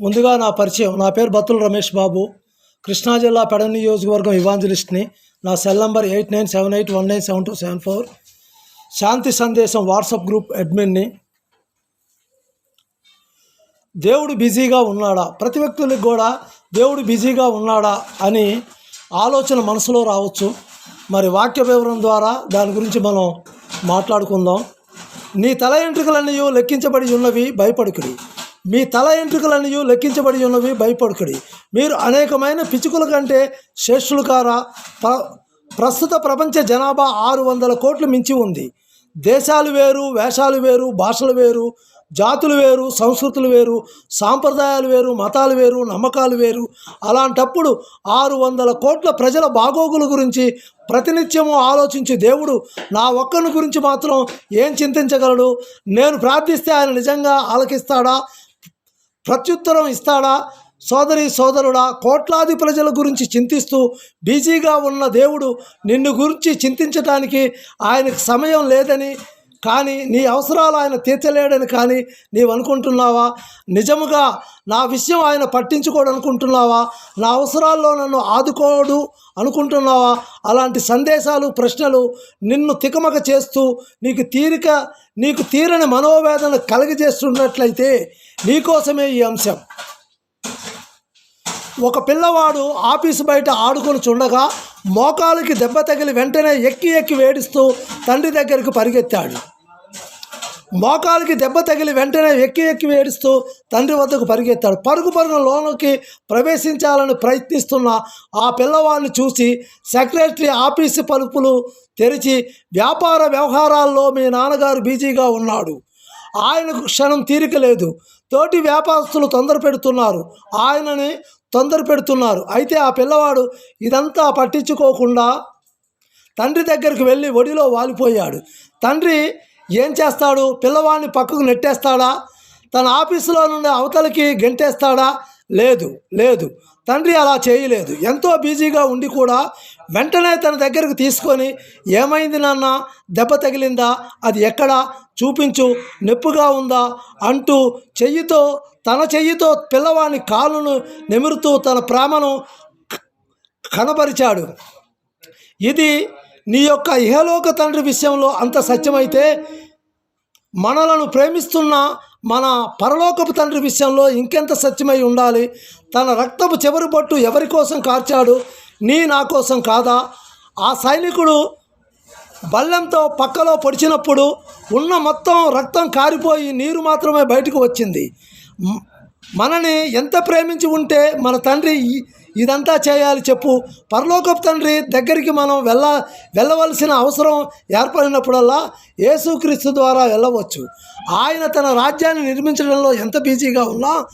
ముందుగా నా పరిచయం. నా పేరు బత్తుల రమేష్ బాబు. కృష్ణా జిల్లా పెడ నియోజకవర్గం ఇవాంజలిస్ట్ని. నా cell number eight nine seven eight one nine seven two seven four. శాంతి సందేశం వాట్సాప్ గ్రూప్ అడ్మిన్ని. దేవుడు బిజీగా ఉన్నాడా? ప్రతి వ్యక్తులకు కూడా దేవుడు బిజీగా ఉన్నాడా అని ఆలోచన మనసులో రావచ్చు. మరి వాక్య వివరణ ద్వారా దాని గురించి మనం మాట్లాడుకుందాం. నీ తల ఎంట్రుకలన్నీ లెక్కించబడి ఉన్నవి భయపడుకుడి. మీ తల ఎంట్రుకలన్నీ లెక్కించబడి ఉన్నవి భయపడుకుడి. మీరు అనేకమైన పిచుకుల కంటే శ్రేష్ఠులు కారా. ప్ర ప్రస్తుత ప్రపంచ జనాభా ఆరు వందల కోట్లు మించి ఉంది. దేశాలు వేరు వేషాలు వేరు భాషలు వేరు జాతులు వేరు సంస్కృతులు వేరు సాంప్రదాయాలు వేరు మతాలు వేరు నమ్మకాలు వేరు. అలాంటప్పుడు ఆరు వందల కోట్ల ప్రజల బాగోగుల గురించి ప్రతినిత్యము ఆలోచించి దేవుడు నా ఒక్కని గురించి మాత్రం ఏం చింతించగలడు? నేను ప్రార్థిస్తే ఆయన నిజంగా ఆలకిస్తాడా? ప్రత్యుత్తరం ఇస్తాడా? సోదరి సోదరుడా కోట్లాది ప్రజల గురించి చింతిస్తూ బిజీగా ఉన్న దేవుడు నిన్ను గురించి చింతించటానికి ఆయనకు సమయం లేదని కానీ నీ అవసరాలు ఆయన తీర్చలేడని కానీ నీవు అనుకుంటున్నావా? నిజముగా నా విషయం ఆయన పట్టించుకోడు అనుకుంటున్నావా? నా అవసరాల్లో నన్ను ఆదుకోడు అనుకుంటున్నావా? అలాంటి సందేశాలు ప్రశ్నలు నిన్ను తికమక చేస్తూ నీకు తీరిక నీకు తీరని మనోవేదన కలిగజేస్తున్నట్లయితే నీకోసమే ఈ అంశం. ఒక పిల్లవాడు ఆఫీసు బయట ఆడుకొని చూడగా మోకాలికి దెబ్బ తగిలి వెంటనే ఎక్కి ఎక్కి వేడిస్తూ తండ్రి దగ్గరికి పరిగెత్తాడు. మోకాలికి దెబ్బ తగిలి వెంటనే ఎక్కి ఎక్కి వేడుస్తూ తండ్రి వద్దకు పరిగెత్తాడు. పరుగు పరుగున లోనికి ప్రవేశించాలని ప్రయత్నిస్తున్న ఆ పిల్లవాడిని చూసి సెక్రటరీ ఆఫీసు పలుపులు తెరిచి వ్యాపార వ్యవహారాల్లో మీ నాన్నగారు బిజీగా ఉన్నాడు. ఆయనకు క్షణం తీరిక లేదు. తోటి వ్యాపారస్తులు తొందర పెడుతున్నారు. ఆయనని తొందర పెడుతున్నారు. అయితే ఆ పిల్లవాడు ఇదంతా పట్టించుకోకుండా తండ్రి దగ్గరికి వెళ్ళి ఒడిలో వాలిపోయాడు. తండ్రి ఏం చేస్తాడు? పిల్లవాడిని పక్కకు నెట్టేస్తాడా? తన ఆఫీసులో నుండి అవతలకి గెంటేస్తాడా? లేదు లేదు. తండ్రి అలా చేయలేదు. ఎంతో బిజీగా ఉండి కూడా వెంటనే తన దగ్గరకు తీసుకొని ఏమైంది నాన్న? దెబ్బ తగిలిందా? అది ఎక్కడ? చూపించు. నొప్పిగా ఉందా? అంటూ చెయ్యితో తన చెయ్యితో పిల్లవాని కాలును నిమురుతూ తన ప్రేమను కనపరిచాడు ఇది నీ యొక్క ఇహలోక తండ్రి విషయంలో అంత సత్యమైతే మనలను ప్రేమిస్తున్న మన పరలోకపు తండ్రి విషయంలో ఇంకెంత సత్యమై ఉండాలి? తన రక్తపు చివరి పట్టు ఎవరి కోసం కార్చాడు? నీ నా కోసం కాదా? ఆ సైనికుడు బల్లెంతో పక్కలో పొడిచినప్పుడు ఉన్న మొత్తం రక్తం కారిపోయి నీరు మాత్రమే బయటకు వచ్చింది. మనని ఎంత ప్రేమించి ఉంటే మన తండ్రి ఇదంతా చేయాలి చెప్పు. పరలోకపు తండ్రి దగ్గరికి మనం వెళ్ళ వెళ్ళవలసిన అవసరం ఏర్పడినప్పుడల్లా యేసుక్రీస్తు ద్వారా వెళ్ళవచ్చు. ఆయన తన రాజ్యాన్ని నిర్మించడంలో ఎంత బిజీగా ఉన్నా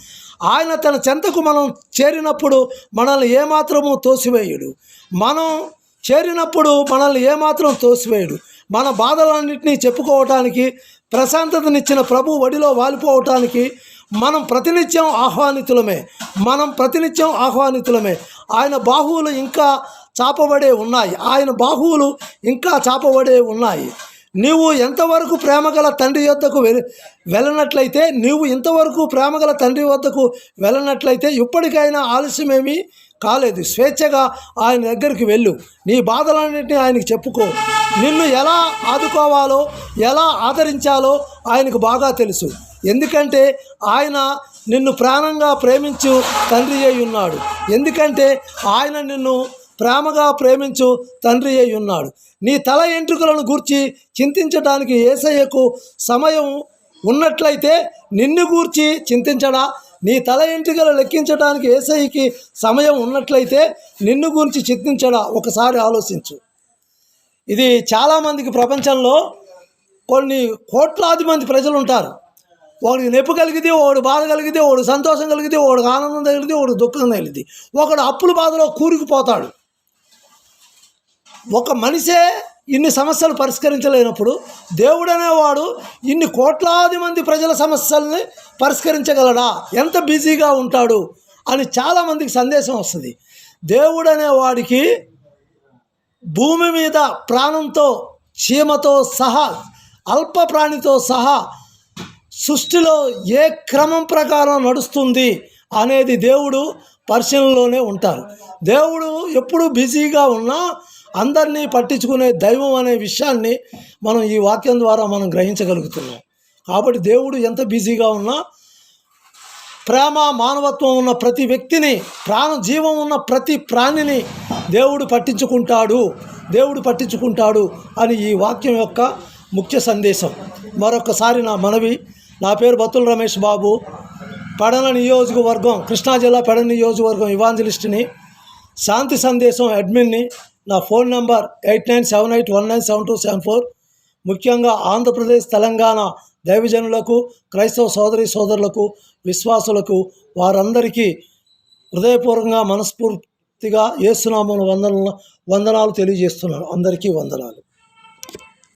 ఆయన తన చెంతకు మనం చేరినప్పుడు మనల్ని ఏమాత్రము తోసివేయడు. మనం చేరినప్పుడు మనల్ని ఏమాత్రం తోసివేయడు. మన బాధలన్నింటినీ చెప్పుకోవటానికి ప్రశాంతతనిచ్చిన ప్రభు వడిలో వాలిపోవటానికి మనం ప్రతినిత్యం ఆహ్వానితులమే. మనం ప్రతినిత్యం ఆహ్వానితులమే. ఆయన బాహువులు ఇంకా చాపబడే ఉన్నాయి. ఆయన బాహువులు ఇంకా చాపబడే ఉన్నాయి. నీవు ఎంతవరకు ప్రేమగల తండ్రి యొద్దకు వె వెళ్ళనట్లయితే నీవు ఇంతవరకు ప్రేమగల తండ్రి వద్దకు వెళ్ళనట్లయితే ఇప్పటికైనా ఆలస్యమేమీ కాలేదు. స్వేచ్ఛగా ఆయన దగ్గరికి వెళ్ళు. నీ బాధలన్నింటినీ ఆయనకి చెప్పుకో. నిన్ను ఎలా ఆదుకోవాలో ఎలా ఆదరించాలో ఆయనకు బాగా తెలుసు. ఎందుకంటే ఆయన నిన్ను ప్రాణంగా ప్రేమించు తండ్రి అయి ఉన్నాడు. ఎందుకంటే ఆయన నిన్ను ప్రేమగా ప్రేమించు తండ్రి అయి ఉన్నాడు. నీ తల ఎంట్రుకలను గూర్చి చింతించడానికి ఏసయ్యకు సమయం ఉన్నట్లయితే నిన్ను గూర్చి చింతించడా? నీ తల ఎంట్రుకలు లెక్కించడానికి ఏసయ్యకి సమయం ఉన్నట్లయితే నిన్ను గురించి చింతించడా? ఒకసారి ఆలోచించు. ఇది చాలామందికి ప్రపంచంలో కొన్ని కోట్లాది మంది ప్రజలు ఉంటారు ఒకడికి నొప్పి కలిగితే ఒకడు బాధ కలిగితే ఒకడు సంతోషం కలిగితే ఒకడికి ఆనందం తగిలితే ఒకడు దుఃఖం తగిలితే ఒకడు అప్పుల బాధలో కూరుకుపోతాడు. ఒక మనిషే ఇన్ని సమస్యలు పరిష్కరించలేనప్పుడు దేవుడనే వాడు ఇన్ని కోట్లాది మంది ప్రజల సమస్యల్ని పరిష్కరించగలడా? ఎంత బిజీగా ఉంటాడు? అని చాలామందికి సందేశం వస్తుంది. దేవుడనే వాడికి భూమి మీద ప్రాణంతో చీమతో సహా అల్ప ప్రాణితో సహా సృష్టిలో ఏ క్రమం ప్రకారం నడుస్తుంది అనేది దేవుడు పరిశీలనలోనే ఉంటారు. దేవుడు ఎప్పుడు బిజీగా ఉన్నా అందరినీ పట్టించుకునే దైవం అనే విషయాన్ని మనం ఈ వాక్యం ద్వారా మనం గ్రహించగలుగుతున్నాం. కాబట్టి దేవుడు ఎంత బిజీగా ఉన్నా ప్రేమ మానవత్వం ఉన్న ప్రతి వ్యక్తిని ప్రాణ జీవం ఉన్న ప్రతి ప్రాణిని దేవుడు పట్టించుకుంటాడు. దేవుడు పట్టించుకుంటాడు అని ఈ వాక్యం యొక్క ముఖ్య సందేశం. మరొకసారి నా మనవి నా పేరు బత్తుల రమేష్ బాబు. పెడన నియోజకవర్గం కృష్ణా జిల్లా పెడన నియోజకవర్గం ఇవాంజలిస్ట్ని శాంతి సందేశం అడ్మిన్ని నా. Phone number eight nine seven eight one nine seven two seven four. ముఖ్యంగా ఆంధ్రప్రదేశ్ తెలంగాణ దైవజనులకు క్రైస్తవ సోదరి సోదరులకు విశ్వాసులకు వారందరికీ హృదయపూర్వకంగా మనస్ఫూర్తిగా ఏసునామను వందన వందనాలు తెలియజేస్తున్నాను. అందరికీ వందనాలు.